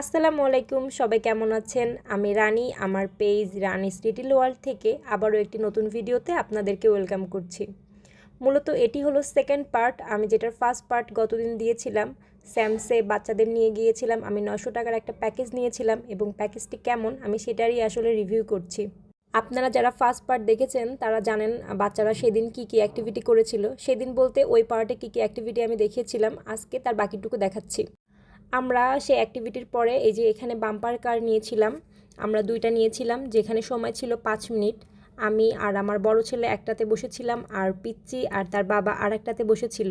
আসসালামু আলাইকুম, সবাই কেমন আছেন? আমি রানী, আমার পেজ রানী লিটিল ওয়ার্ল্ড থেকে আবারও একটি নতুন ভিডিওতে আপনাদেরকে ওয়েলকাম করছি। মূলত এটি হলো সেকেন্ড পার্ট, আমি যেটার ফার্স্ট পার্ট গতদিন দিয়েছিলাম, স্যামসে বাচ্চাদের নিয়ে গিয়েছিলাম, আমি নশো টাকার একটা প্যাকেজ নিয়েছিলাম এবং প্যাকেজটি কেমন আমি সেটারই আসলে রিভিউ করছি। আপনারা যারা ফার্স্ট পার্ট দেখেছেন, তারা জানেন বাচ্চারা সেদিন কি কি অ্যাক্টিভিটি করেছিল। সেদিন বলতে ওই পার্টে কি কি অ্যাক্টিভিটি আমি দেখিয়েছিলাম, আজকে তার বাকিটুকু দেখাচ্ছি। আমরা সেই অ্যাক্টিভিটির পরে এই যে এখানে বাম্পার কার নিয়েছিলাম, আমরা দুইটা নিয়েছিলাম, যেখানে সময় ছিল পাঁচ মিনিট। আমি আর আমার বড় ছেলে একটাতে বসেছিলাম, আর পিচ্চি আর তার বাবা আর একটাতে বসেছিল।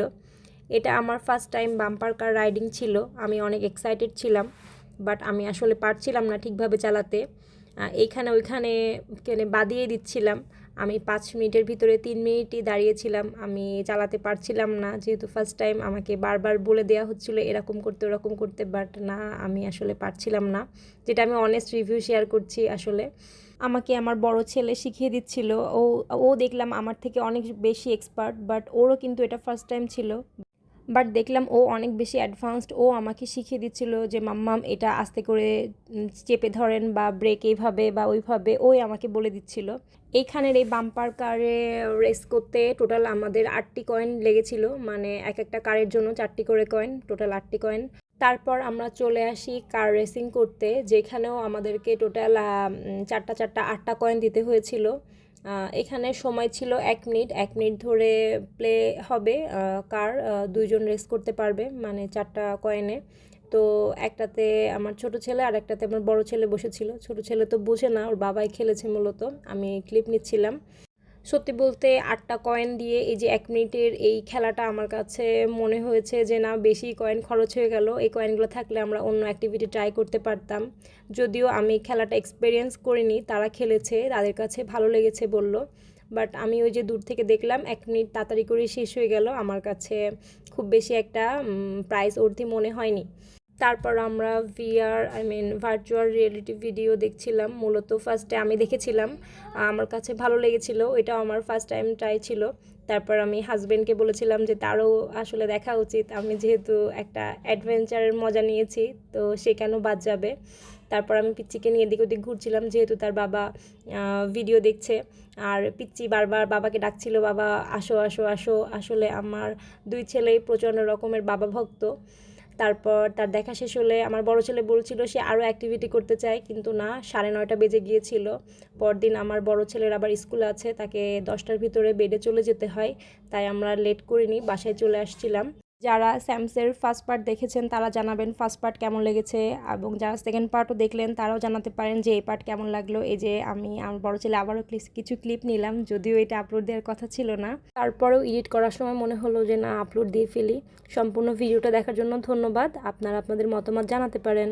এটা আমার first time bumper car riding ছিল, আমি অনেক এক্সাইটেড ছিলাম বাট আমি আসলে পারছিলাম না ঠিকভাবে চালাতে। এইখানে ওইখানে কেনে বাদিয়ে দিচ্ছিলাম আমি পাঁচ মিনিটের ভিতরে তিন মিনিটই দাঁড়িয়েছিলাম। আমি চালাতে পারছিলাম না, যেহেতু ফার্স্ট টাইম আমাকে বারবার বলে দেওয়া হচ্ছিল এরকম করতে, ওরকম করতে বাট না, আমি আসলে পারছিলাম না। যেটা আমি অনেস্ট রিভিউ শেয়ার করছি আসলে। আমাকে আমার বড় ছেলে শিখিয়ে দিচ্ছিল। ও ও দেখলাম আমার থেকে অনেক বেশি এক্সপার্ট বাট ওরও কিন্তু এটা ফার্স্ট টাইম ছিল। বাট দেখলাম ও অনেক বেশি অ্যাডভান্সড ও আমাকে শিখিয়ে দিচ্ছিল যে, মাম্মাম, এটা আস্তে করে চেপে ধরেন বা ব্রেক এইভাবে বা ওইভাবে। ওই আমাকে বলে দিচ্ছিল। এইখানের এই বাম্পার কারে রেস করতে টোটাল আমাদের আটটি কয়েন লেগেছিল। মানে এক একটা কারের জন্য চারটি করে কয়েন টোটাল আটটি কয়েন তারপর আমরা চলে আসি কার রেসিং করতে, যেখানেও আমাদেরকে টোটাল চারটা চারটা, আটটা কয়েন দিতে হয়েছিল। এখানে সময় ছিল এক মিনিট এক মিনিট ধরে প্লে হবে কার দুইজন রেস করতে পারবে মানে চারটা কয়েনে তো একটাতে আমার ছোট ছেলে আর একটাতে আমার বড় ছেলে বসেছিল। ছোট ছেলে তো বুঝে না, ওর বাবাই খেলেছে মূলত, আমি ক্লিপ নিচ্ছিলাম। সত্যি বলতে আটটা কয়েন দিয়ে এই যে এক মিনিটের এই খেলাটা আমার কাছে মনে হয়েছে যে না, বেশি কয়েন খরচ হয়ে গেল। এই কয়েনগুলো থাকলে আমরা অন্য অ্যাক্টিভিটি ট্রাই করতে পারতাম। যদিও আমি খেলাটা এক্সপিরিয়েন্স করিনি, তারা খেলেছে, তাদের কাছে ভালো লেগেছে বলল। বাট আমি ওই যে দূর থেকে দেখলাম, এক মিনিট তাড়াতাড়ি করে শেষ হয়ে গেল। আমার কাছে খুব বেশি একটা প্রাইস অর্থী মনে হয়নি। তারপর আমরা VR I mean virtual reality video দেখছিলাম, মূলত ফার্স্টে আমি দেখেছিলাম। আমার কাছে ভালো লেগেছিল এটাও আমার ফার্স্ট টাইম ট্রাই ছিল। তারপর আমি হাজব্যান্ডকে বলেছিলাম যে, তারও আসলে দেখা উচিত, আমি যেহেতু একটা অ্যাডভেঞ্চারের মজা নিয়েছি, তো সে কেন বাদ যাবে? তারপর আমি পিচ্চিকে নিয়ে এদিক ওদিক ঘুরছিলাম, যেহেতু তার বাবা ভিডিও দেখছে। আর পিচ্চি বারবার বাবাকে ডাকছিল, বাবা, আসো আসো আসো। আসলে আমার দুই ছেলেই প্রচণ্ড রকমের বাবা ভক্ত। তারপর তার দেখা শেষ হলে আমার বড় ছেলে বলছিল সে আরও অ্যাক্টিভিটি করতে চায়, কিন্তু না, সাড়ে নয়টা বেজে গিয়েছিল। পরদিন আমার বড় ছেলের আবার স্কুল আছে, তাকে দশটার ভিতরে বেডে চলে যেতে হয়, তাই আমরা লেট করিনি, বাসায় চলে আসছিলাম। যারা স্যামসের ফার্স্ট পার্ট দেখেছেন, তারা জানাবেন ফার্স্ট পার্ট কেমন লেগেছে এবং যারা সেকেন্ড পার্টও দেখলেন, তারাও জানাতে পারেন যে এই পার্ট কেমন লাগল। এই যে আমি আমার বড় ছেলে আবারও কিছু ক্লিপ নিলাম, যদিও এটা আপলোড দেওয়ার কথা ছিল না। তারপরেও এডিট করার সময় মনে হলো যে না আপলোড দিয়ে ফেলি। সম্পূর্ণ ভিডিওটা দেখার জন্য ধন্যবাদ। আপনারা আপনাদের মতামত জানাতে পারেন।